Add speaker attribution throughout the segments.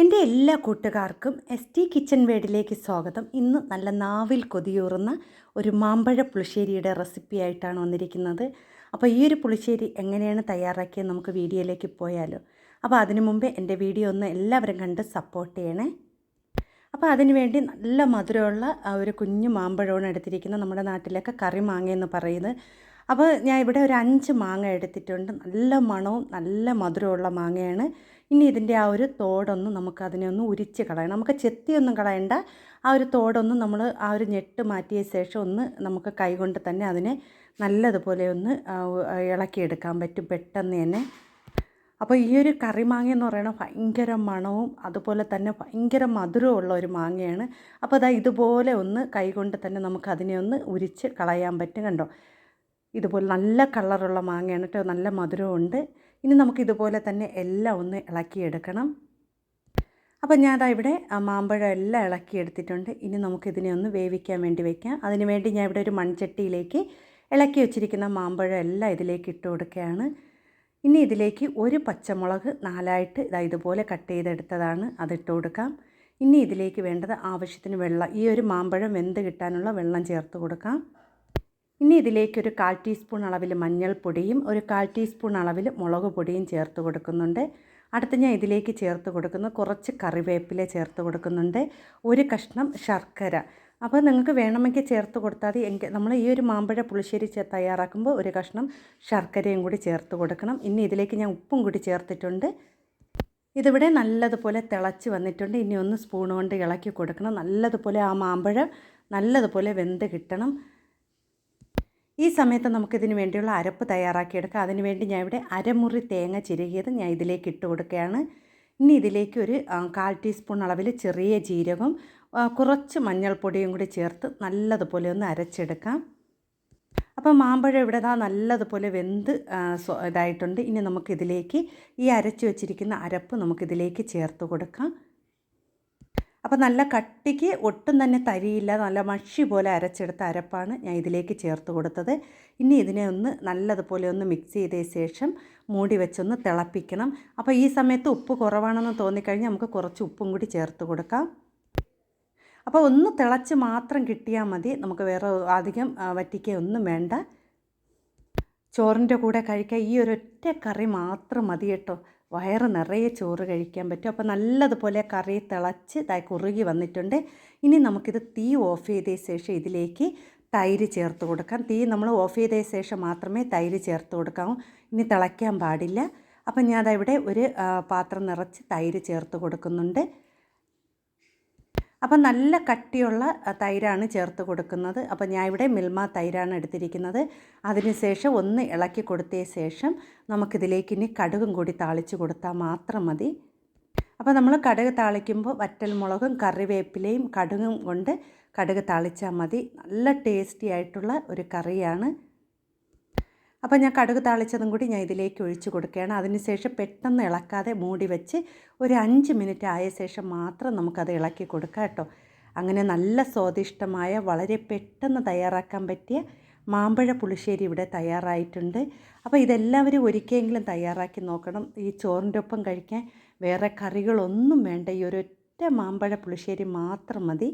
Speaker 1: എന്റെ എല്ലാ കൂട്ടുകാർക്കും എസ് ടി കിച്ചൺ വേഡിലേക്ക് സ്വാഗതം. ഇന്ന് നല്ല നാവിൽ കൊതിയൂറുന്ന ഒരു മാമ്പഴ പുളിശ്ശേരിയുടെ റെസിപ്പി ആയിട്ടാണ് വന്നിരിക്കുന്നത്. അപ്പോൾ ഈ ഒരു പുളിശ്ശേരി എങ്ങനെയാണ് തയ്യാറാക്കിയത് നമുക്ക് വീഡിയോയിലേക്ക് പോയാലോ. അപ്പോൾ അതിനു മുമ്പേ എന്റെ വീഡിയോ ഒന്ന് എല്ലാവരും കണ്ട് സപ്പോർട്ട് ചെയ്യണേ. അപ്പോൾ അതിനുവേണ്ടി നല്ല മധുരമുള്ള ഒരു കുഞ്ഞു മാമ്പഴമാണ് എടുത്തിരിക്കുന്നത്. നമ്മുടെ നാട്ടിലൊക്കെ കറി മാങ്ങ എന്ന് പറയുന്നത്. അപ്പോൾ ഞാൻ ഇവിടെ ഒരു അഞ്ച് മാങ്ങ എടുത്തിട്ടുണ്ട്. നല്ല മണവും നല്ല മധുരമുള്ള മാങ്ങയാണ്. ഇനി ഇതിന്റെ ആ ഒരു തോടൊന്ന് നമുക്ക് അതിനെ ഒന്ന് ഉരിച്ച് കളയണം. നമുക്ക് ചെത്തിയൊന്നും കളയണ്ട. ആ ഒരു തോടൊന്ന് നമ്മൾ ആ ഒരു ഞെട്ട് മാറ്റിയ ശേഷം ഒന്ന് നമുക്ക് കൈകൊണ്ട് തന്നെ അതിനെ നല്ലതുപോലെ ഒന്ന് ഇളക്കിയെടുക്കാൻ പറ്റും പെട്ടെന്ന് തന്നെ. അപ്പോൾ ഈ ഒരു കറിമാങ്ങ എന്ന് പറയുന്നത് ഭയങ്കര മണവും അതുപോലെ തന്നെ ഭയങ്കര മധുരമുള്ള ഒരു മാങ്ങയാണ്. അപ്പോൾ അതാ ഇതുപോലെ ഒന്ന് കൈകൊണ്ട് തന്നെ നമുക്ക് അതിനെ ഒന്ന് ഉരിച്ച് കളയാൻ പറ്റും കണ്ടോ? ഇതുപോലെ നല്ല കളറുള്ള മാങ്ങയാണ് കേട്ടോ. നല്ല മധുരമുണ്ട് ഇനി നമുക്ക് ഇതുപോലെ തന്നെ എല്ലാം ഒന്ന് ഇളക്കിയെടുക്കണം. അപ്പോൾ ഞാൻ അതാ ഇവിടെ മാമ്പഴം എല്ലാം ഇളക്കിയെടുത്തിട്ടുണ്ട്. ഇനി നമുക്കിതിനെ ഒന്ന് വേവിക്കാൻ വേണ്ടി വയ്ക്കാം അതിന് വേണ്ടി ഞാൻ ഇവിടെ ഒരു മൺചട്ടിയിലേക്ക് ഇളക്കി വെച്ചിരിക്കുന്ന മാമ്പഴം എല്ലാം ഇതിലേക്ക് ഇട്ട് കൊടുക്കുകയാണ്. ഇനി ഇതിലേക്ക് ഒരു പച്ചമുളക് നാലായിട്ട് ഇതാ ഇതുപോലെ കട്ട് ചെയ്തെടുത്തതാണ് അതിട്ട് കൊടുക്കാം. ഇനി ഇതിലേക്ക് വേണ്ടത് ആവശ്യത്തിന് വെള്ളം ഈ ഒരു മാമ്പഴം വെന്ത് കിട്ടാനുള്ള വെള്ളം ചേർത്ത് കൊടുക്കാം. ഇനി ഇതിലേക്ക് ഒരു കാൽ ടീസ്പൂൺ അളവിൽ മഞ്ഞൾപ്പൊടിയും ഒരു കാൽ ടീസ്പൂൺ അളവിൽ മുളക് പൊടിയും ചേർത്ത് കൊടുക്കുന്നുണ്ട്. അടുത്ത് ഞാൻ ഇതിലേക്ക് ചേർത്ത് കൊടുക്കുന്ന കുറച്ച് കറിവേപ്പില ചേർത്ത് കൊടുക്കുന്നുണ്ട്. ഒരു കഷ്ണം ശർക്കര. അപ്പോൾ നിങ്ങൾക്ക് വേണമെങ്കിൽ ചേർത്ത് കൊടുത്താൽ മതി. എങ്കിൽ നമ്മൾ ഈ ഒരു മാമ്പഴ പുളിശ്ശേരി തയ്യാറാക്കുമ്പോൾ ഒരു കഷ്ണം ശർക്കരയും കൂടി ചേർത്ത് കൊടുക്കണം. ഇനി ഇതിലേക്ക് ഞാൻ ഉപ്പും കൂടി ചേർത്തിട്ടുണ്ട്. ഇതിവിടെ നല്ലതുപോലെ തിളച്ച് വന്നിട്ടുണ്ട്. ഇനി ഒന്ന് സ്പൂൺ കൊണ്ട് ഇളക്കി കൊടുക്കണം. നല്ലതുപോലെ ആ മാമ്പഴം നല്ലതുപോലെ വെന്ത് കിട്ടണം. ഈ സമയത്ത് നമുക്കിതിന് വേണ്ടിയുള്ള അരപ്പ് തയ്യാറാക്കിയെടുക്കാം. അതിന് വേണ്ടി ഞാൻ ഇവിടെ അരമുറി തേങ്ങ ചിരകിയത് ഞാൻ ഇതിലേക്ക് ഇട്ട് കൊടുക്കുകയാണ്. ഇനി ഇതിലേക്ക് ഒരു കാൽ ടീസ്പൂൺ അളവിൽ ചെറിയ ജീരകം കുറച്ച് മഞ്ഞൾപ്പൊടിയും കൂടി ചേർത്ത് നല്ലതുപോലെ ഒന്ന് അരച്ചെടുക്കാം. അപ്പോൾ മാമ്പഴം ഇവിടെ ദാ നല്ലതുപോലെ വെന്ത് ഇതായിട്ടുണ്ട്. ഇനി നമുക്കിതിലേക്ക് ഈ അരച്ച് വെച്ചിരിക്കുന്ന അരപ്പ് നമുക്കിതിലേക്ക് ചേർത്ത് കൊടുക്കാം. അപ്പോൾ നല്ല കട്ടിക്ക് ഒട്ടും തന്നെ തരിയില്ല. നല്ല മഷി പോലെ അരച്ചെടുത്ത അരപ്പാണ് ഞാൻ ഇതിലേക്ക് ചേർത്ത് കൊടുത്തത്. ഇനി ഇതിനെ ഒന്ന് നല്ലതുപോലെ ഒന്ന് മിക്സ് ചെയ്ത ശേഷം മൂടി വെച്ചൊന്ന് തിളപ്പിക്കണം. അപ്പോൾ ഈ സമയത്ത് ഉപ്പ് കുറവാണെന്ന് തോന്നിക്കഴിഞ്ഞാൽ നമുക്ക് കുറച്ച് ഉപ്പും കൂടി ചേർത്ത് കൊടുക്കാം. അപ്പോൾ ഒന്ന് തിളച്ച് മാത്രം കിട്ടിയാൽ മതി. നമുക്ക് വേറെ അധികം വറ്റിക്കുകയൊന്നും വേണ്ട. ചോറിന്റെ കൂടെ കഴിക്കാൻ ഈ ഒരൊറ്റ കറി മാത്രം മതി കേട്ടോ. വയറ് നിറയെ ചോറ് കഴിക്കാൻ പറ്റും. അപ്പോൾ നല്ലതുപോലെ കറി തിളച്ച് ഇതായി കുറുകി വന്നിട്ടുണ്ട്. ഇനി നമുക്കിത് തീ ഓഫ് ചെയ്ത ശേഷം ഇതിലേക്ക് തൈര് ചേർത്ത് കൊടുക്കാം. തീ നമ്മൾ ഓഫ് ചെയ്ത ശേഷം മാത്രമേ തൈര് ചേർത്ത് കൊടുക്കാവൂ. ഇനി തിളയ്ക്കാൻ പാടില്ല. അപ്പം ഞാനതവിടെ ഒരു പാത്രം നിറച്ച് തൈര് ചേർത്ത് കൊടുക്കുന്നുണ്ട്. അപ്പം നല്ല കട്ടിയുള്ള തൈരാണ് ചേർത്ത് കൊടുക്കുന്നത്. അപ്പോൾ ഞാൻ ഇവിടെ മിൽമ തൈരാണ് എടുത്തിരിക്കുന്നത്. അതിനുശേഷം ഒന്ന് ഇളക്കി കൊടുത്ത ശേഷം നമുക്കിതിലേക്ക് ഇനി കടുകും കൂടി താളിച്ച് കൊടുത്താൽ മാത്രം മതി. അപ്പോൾ നമ്മൾ കടുക് താളിക്കുമ്പോൾ വറ്റൽ മുളകും കറിവേപ്പിലയും കടുകും കൊണ്ട് കടുക് താളിച്ചാൽ മതി. നല്ല ടേസ്റ്റി ആയിട്ടുള്ള ഒരു കറിയാണ്. അപ്പോൾ ഞാൻ കടുക് താളിച്ചതും കൂടി ഞാൻ ഇതിലേക്ക് ഒഴിച്ച് കൊടുക്കുകയാണ്. അതിനുശേഷം പെട്ടെന്ന് ഇളക്കാതെ മൂടി വെച്ച് ഒരു അഞ്ച് മിനിറ്റ് ആയ ശേഷം മാത്രം നമുക്കത് ഇളക്കി കൊടുക്കാം കേട്ടോ. അങ്ങനെ നല്ല സ്വാദിഷ്ടമായ വളരെ പെട്ടെന്ന് തയ്യാറാക്കാൻ പറ്റിയ മാമ്പഴ പുളിശ്ശേരി ഇവിടെ തയ്യാറായിട്ടുണ്ട്. അപ്പോൾ ഇതെല്ലാവരും ഒരിക്കലെങ്കിലും തയ്യാറാക്കി നോക്കണം. ഈ ചോറിന്റെ ഒപ്പം കഴിക്കാൻ വേറെ കറികളൊന്നും വേണ്ട. ഈ ഒരൊറ്റ മാമ്പഴ പുളിശ്ശേരി മാത്രം മതി.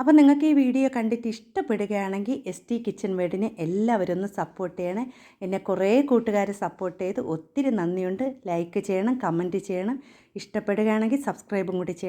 Speaker 1: അപ്പോൾ നിങ്ങൾക്ക് ഈ വീഡിയോ കണ്ടിട്ട് ഇഷ്ടപ്പെടുകയാണെങ്കിൽ എസ് ടി കിച്ചൺ വേഡിനെ എല്ലാവരും ഒന്ന് സപ്പോർട്ട് ചെയ്യണേ. എന്നെ കുറേ കൂട്ടുകാർ സപ്പോർട്ട് ചെയ്ത് ഒത്തിരി നന്ദിയുണ്ട്. ലൈക്ക് ചെയ്യണം കമന്റ് ചെയ്യണം. ഇഷ്ടപ്പെടുകയാണെങ്കിൽ സബ്സ്ക്രൈബും കൂടി ചെയ്യണം